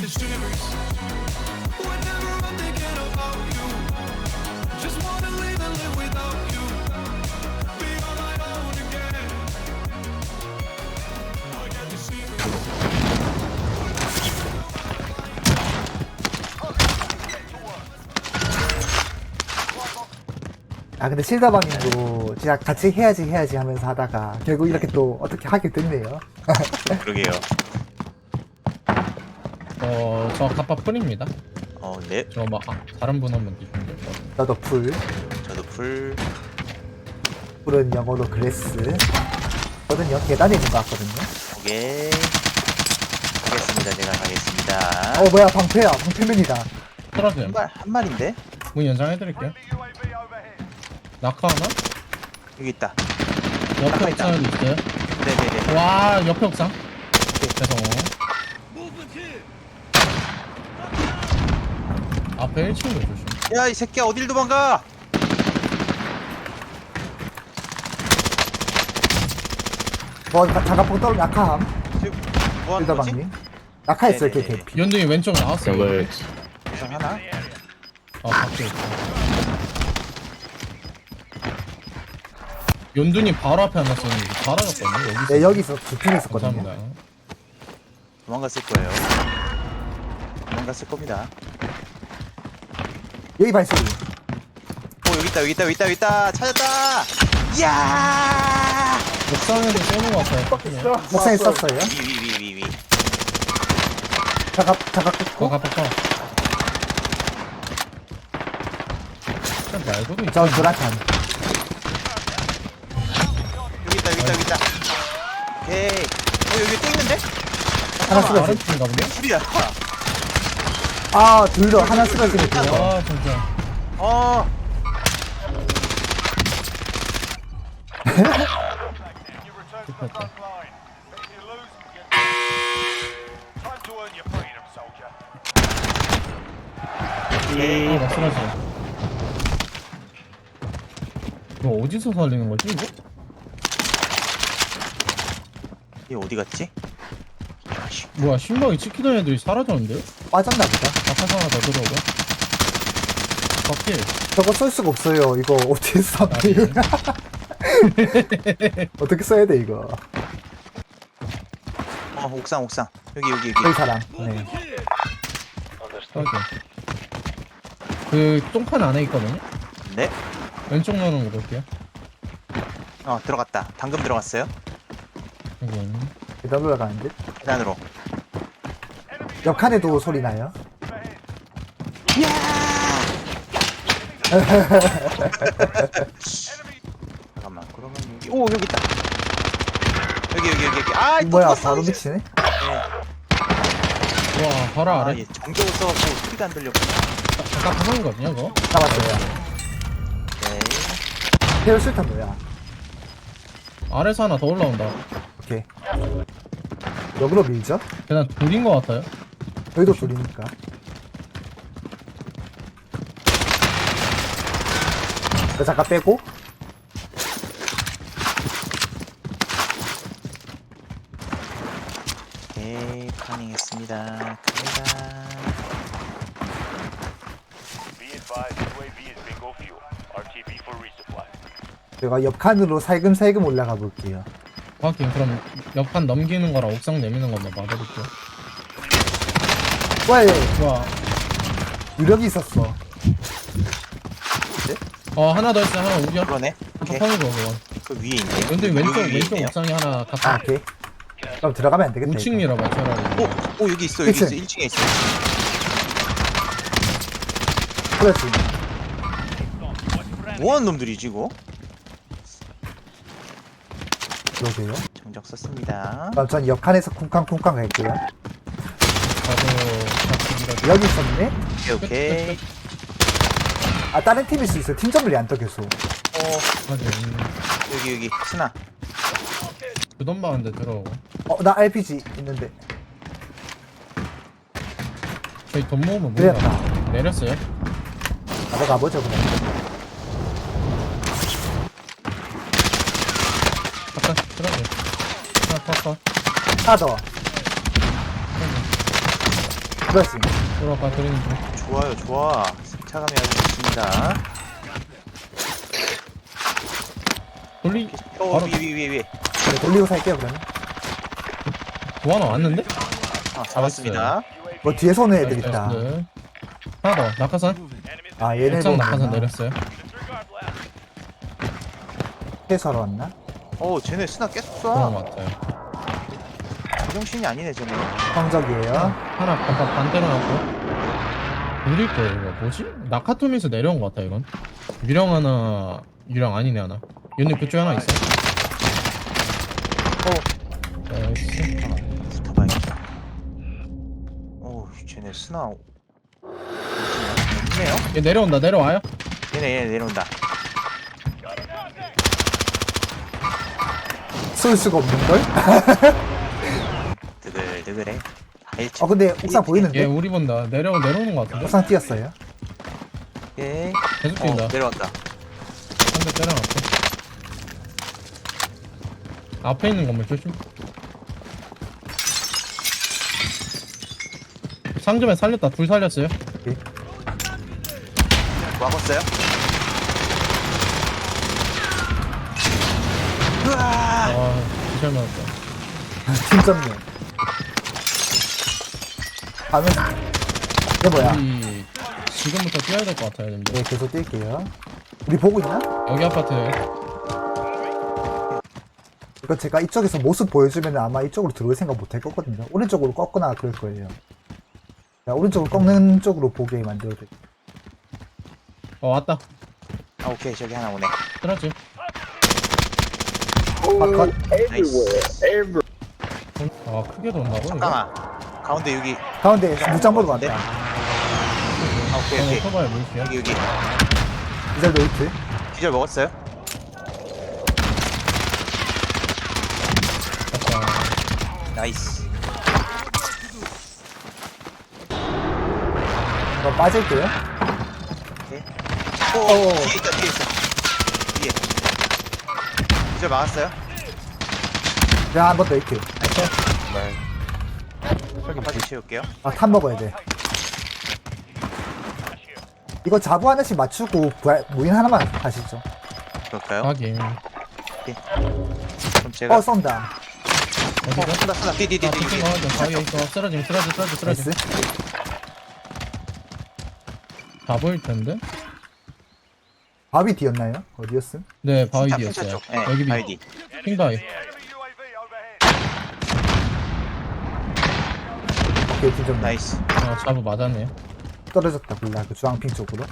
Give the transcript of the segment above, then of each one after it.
the shivers. Whenever I'm thinking about you, just wanna leave and live without you. Be on my own again. I get the shivers. 아 근데 실다방님도 진짜 같이 해야지 해야지 하면서 하다가 결국 이렇게 또 어떻게 하게 됐네요. 그러게요. 어, 저 갑바 풀입니다. 어, 네. 저 막, 아, 다른 분 한 번 드시면 될 것 같아요. 나도 풀, 저도 풀. 풀은 영어로 그레스. 거든요 계단에 있는 것 같거든요. 오케이. 가겠습니다. 제가 가겠습니다. 어 뭐야 방패야 방패맨이다. 떨어져요. 한 발, 한 발인데? 문 연장해드릴게요. 낙하 하나? 여기 있다. 옆에 낙하 있다. 옥상에도 있어요. 네네네. 와, 옆에 옥상. 죄송. 앞에 1층도 조심. 야, 이 새끼야, 어딜 도망가! 뭐 자- 자가폭 떨어 낙하함. 지금 뭐 하는 거지? 실다방님. 낙하했어요 걔 네네네. 개피. 연등이 왼쪽 나왔어요. 우선 하나? 아, 밖에 있다. 연dun이 바로 앞에 안 났었는데 사라졌거든요. 여기. 네 여기서 두팀 있었거든요. 감사합니다. 도망갔을 거예요. 도망갔을 겁니다. 여기 발소리. 오, 여기 있다, 여기 있다, 여기 있다, 여기 있다! 찾았다! 이야! 옥상에도 쏘는 것 같아요. 목상에 썼어요. 위, 위, 위, 위, 위. 자가 자가 어, 꽂고 가빠빠. 진짜 말고도 있저 노란탄. 여기 있다, 여기 있다, 여기 있다. 오케이. 어, 여기 또 있는데? 하나 아, 쓰러지. 아래쪽인가 보네? 줄이야. 아 둘러 하나 쓰러지면 돼요. 아, 진짜. 어. 오케이. 아, 나 쓰러져. 이거 어디서 살리는 거지, 이거? 얘 어디 갔지? 뭐야, 신발이 찍히던 애들이 사라졌는데요? 빠졌나 보다. 아파서 하나 더 들어오고. 밖에. 저거 쓸 수가 없어요. 이거 어떻게 써? 아, 네. 어떻게 써야 돼 이거? 어, 옥상, 옥상. 여기, 여기, 저희 여기. 사람. 네. 그, 똥칸 안에 있거든요? 네. 왼쪽 면으로 볼게요. 어, 들어갔다. 방금 들어갔어요. 여기. 계단 올라가는데. 계단으로. 옆 칸에도 소리 나요. 잠깐만. 그러면 여기. 오, 여기 있다. 여기, 여기, 여기, 여기. 아, 또 뭐야 죽었어. 바로 미치네. 와, 바로 아, 아래. 얘 정적을 써갖고 소리가 안 들렸구나. 아까 하는 거든요, 그거? 잡았어요. 네. 헤어 실탄 뭐야? 아래서 하나 더 올라온다. 오케이. 역으로 밀죠? 그냥 둘인 것 같아요. 여기도 둘이니까. 저 잠깐 빼고 오케이. 파밍 했습니다. 갑니다. Be advised, UAV is bingo fuel. RTB for resupply. 제가 옆칸으로 살금살금 올라가 볼게요. 확인. 그럼 옆칸 넘기는 거랑 옥상 내미는 것만 맞아볼게요. 와, 와, 유력이 있었어. 어 하나 더 있어. 하나 우겨. 그러네. 오케이. 턱하는 거 그거. 그 위에 있네. 근데 왼쪽 여기 위에 왼쪽 있네요. 옥상에 하나 아, 갖다. 오케이. 그럼 들어가면 안 되겠다. 우측 이거. 밀어봐 차라리. 오, 오 여기 있어. 여기 있어. 1층. 1층에 있어. 그렇지. 뭐하는 놈들이지 이거? 그러게요. 정적 썼습니다. 그럼 전 옆칸에서 쿵쾅쿵쾅 갈게요. 여기 있었네? 오케이 오케이. 아, 다른 팀일 수 있어. 팀 정글이 안 떠, 계속. 어 맞아. 여기 여기 스나. 두돈 박은데 들어오고. 어, 나 RPG 있는데. 저희 돈 모으면 그랬다. 뭐야? 내렸어요? 나도 가보죠, 그럼. 아까 들어가. 하나 컷 컷. 하나 더. 그렇지. 들어가 드리는 중. 좋아요, 좋아. 차감이 아주 좋습니다. 돌리 어, 바로- 위, 위, 위, 위. 네, 돌리고 살게요, 그러면. 뭐 하나 왔는데? 아, 잡았습니다. 뭐 뒤에 서 오는 애들 있다. 나이스. 하나 더 낙하산. 아, 얘네 옥상 낙하산 내렸어요. 회사로 왔나? 어, 쟤네 스나 그런 깼어. 것 같아요. 정신이 아니네, 쟤네. 성적이에요. 하나 반반 반대로 나고. 우릴 거예요 이거 뭐지? 낙하툼에서 내려온 것 같아 이건. 유령 하나 유령 아니네 하나. 윤님 그쪽에 하나 있어. 어. 나이스. 잠깐만, 붙어봐야겠다. 오, 쟤네 스나. 없네요? 얘 내려온다 내려와요. 얘네, 얘네 내려온다. 쏠 수가 없는 걸? 드글드글해. 아이, 어, 근데 옥상 얘 보이는데? 우리 본다. 내려 내려오는 것 같은데. 옥상 뛰었어요. 예. 계속 어, 뛴다. 내려왔다. 한 대 때려놨고. 앞에 있는 건물 조심. 상점에 살렸다. 둘 살렸어요. 와봤어요? 으아! 아, 맞았다. 팀 점네. 가면, 이게 뭐야? 지금부터 뛰어야 될 것 같아요, 님들. 네, 계속 뛸게요. 우리 보고 있나? 여기 아파트 이거 제가 이쪽에서 모습 보여주면 아마 이쪽으로 들어올 생각 못 할 거거든요. 오른쪽으로 꺾거나 그럴 거예요. 자, 오른쪽으로 꺾는 쪽으로 보게 만들어드릴게요. 어 왔다. 아, 오케이. 저기 하나 오네. 쓰러지. 바컷. 나이스. 아 크게 돈다고? 이거? 잠깐만. 가운데 여기. 가운데 무장보로 네. 왔다. 아, 오케이, 어, 오케이. 물게요. 여기, 여기. 이절 노이트. 기절 먹었어요? 나이스. 이거 빠질게요. 오케이. 오, 어. 뒤에 있다, 뒤에 있어. 뒤에. 기절 막았어요? 제가 한번 노이트. 저기 바지 채울게요. 아, 탄 먹어야 돼. 이거 자부 하나씩 맞추고 무인 하나만 하시죠. 그럴까요? 확인. 그럼 제가. 어, 쏜다. 어디가? 쏜다, 쏜다. 아, 뒤. 피팅 가야 돼. 바위에 있어. 쓰러짐, 쓰러짐, 쓰러짐, 쓰러짐. 나이스. 다 보일 텐데? 바위 뒤였나요? 어디였음? 네, 바위 자, 뒤였어요. 쪽. 네, 여기 미, 바위 뒤. 핑바위. 오케이, 팀좀 나이스. 아, 잡아 맞았네요. 떨어졌다, 몰라. 그 주황핑 쪽으로.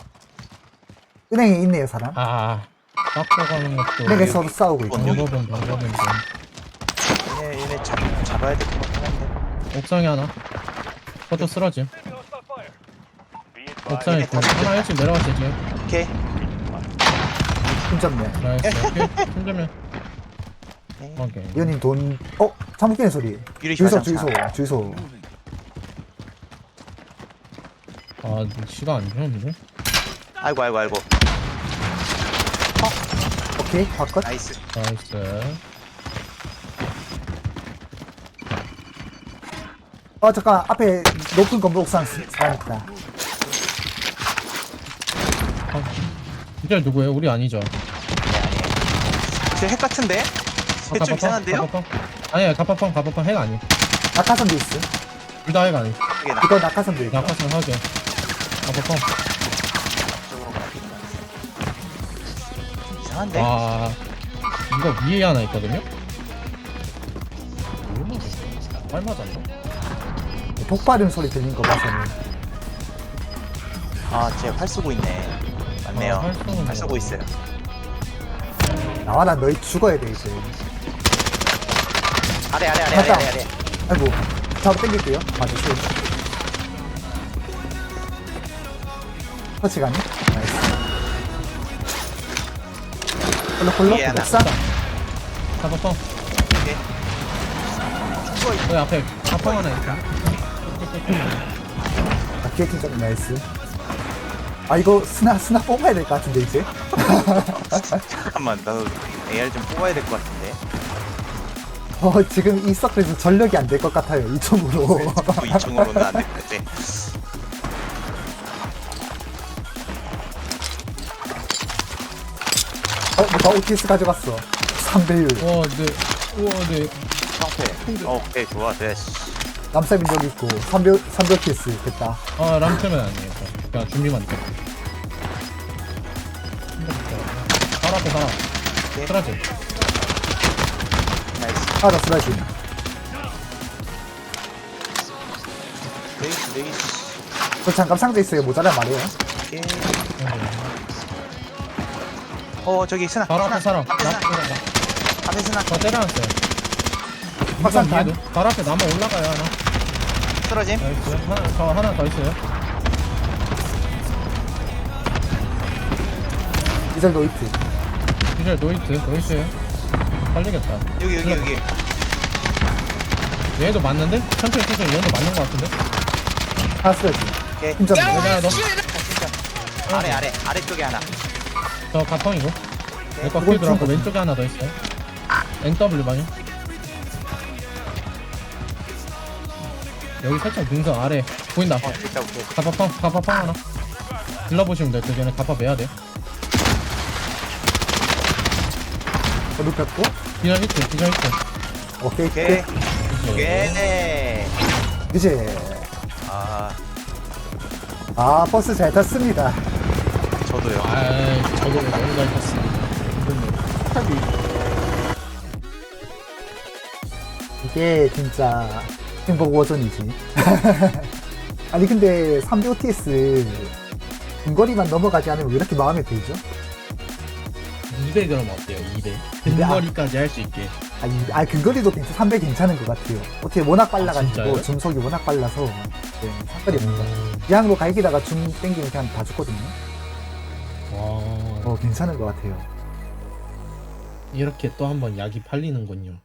은행에 있네요, 사람. 아, 깎고 가는 것도. 은행에서 싸우고 있고. 방법은 방법은 좀. 얘네, 얘네 잡, 잡아야 될 것 같긴 한데. 옥상에 하나. 그것도 쓰러짐. 옥상에 있고. 다 하나 일찍 내려왔어, 지금. 오케이. 팀 점네. 나이스. 오케이. 힘들면. 네. 오케이. 이현님 돈, 어? 깨는 소리. 유리 주유소, 화장차. 주유소, 주유소. 아, 시간 안 주는데? 아이고, 아이고, 아이고. 오케이, 바꿨. 나이스. 나이스. 어, 잠깐, 앞에 높은 건물 옥상 사람 있다. 아, 진짜 누구예요? 우리 아니죠? 쟤핵 같은데? 아, 쟤좀 이상한데요? 아니야, 가파펑, 가파펑 핵 아니. 낙하선도 있음. 둘다핵 아니. 이게 나. 이거 낙하선도 있고. 낙하산 하게. 쪽으로 가야겠다. 이상한데? 아, 이거 위에 하나 있거든요? 왜 맞았어? 빨 맞았나? 폭발음 소리 들린 거 봐서는. 아, 쟤활 쏘고 있네. 맞네요. 아, 활 쏘는 활 쏘고 거. 있어요. 나와라, 너희 죽어야 돼, 이제. 아래, 아래, 아래, 아래, 맞다. 아래, 아래. 아이고, 잡아 당길게요. 봐주세요. 터치 가니? 나이스. 홀로 홀로 위에 하나. 옥상 가파펑. 오케이. 여기 앞에 가파펑 하나 있어. 아, 기획팀 좀 나이스. 아 이거 스나 스나 뽑아야 될 것 같은데 이제. 잠깐만, 나도 AR 좀 뽑아야 될 것 같은데. 어 지금 이 서클에서 전력이 안 될 것 같아요 이쪽으로. 뭐 2층으로는 안 돼. 어때? 어, 누가 OTS 가져갔어. 3배율. 우와 네 우와 네 상태. 어, 오케이, 좋아, 됐어. 남사민 여기 있고, 3배, 3배 OTS 됐다. 아 람테면 아니에요 저. 그냥 준비만 있다 바로 앞에 사람 쓰러지 나이스. 하나 쓰라지. 레이스, 레이스. 저 잠깐 상자 있어요. 모자란 말이에요. 오케이. 어, 저기 스나. 바로 앞에 사람 앞에 나 스나. 앞에 스나. 저 때려놨어요 확산 뒤에도 반. 바로 앞에 나무 올라가요 하나 쓰러짐. 나이스 하나 저 하나 더 있어요 이절 노이트. 이제 노이트 노이트 살리겠다 여기, 여기, 여기. 얘도 맞는데? 천천히 천천히 얘도 맞는 것 같은데? 쓰라지. 오케이. 힘점. 내가 너 아래, 아래, 아래쪽에 하나. 저 가펑이고 내거 킬 들어갔고 좀 왼쪽에 하나 더 있어요 NW 방향 여기 살짝 능선 아래 보인다 어, 오케이. 가파펑 가파펑 하나 질러보시면 돼그 전에 가파 매야 돼 어, 눕혔고. 기절 히트 기절 히트 오케이. 오케이. 끝. 오케이. 이제. 아, 아, 버스 잘 탔습니다. 저도요. 아이 저거 너무 잘 탔어 이게 진짜 행복 워전이지. 아니, 근데 3대 OTS 근거리만 넘어가지 않으면 왜 이렇게 마음에 들죠? 2대 그럼 어때요 2대 근거리까지 할 수 있게 아, 이- 아 근거리도 괜찮, 300 괜찮은 것 같아요. 어떻게 워낙 빨라가지고, 진짜요? 중속이 워낙 빨라서, 네, 상관이 없는 것 같아요. 이항으로 갈기다가 중 땡기면 그냥 다 죽거든요. 와 어, 괜찮은 것 같아요. 이렇게 또 한 번 약이 팔리는군요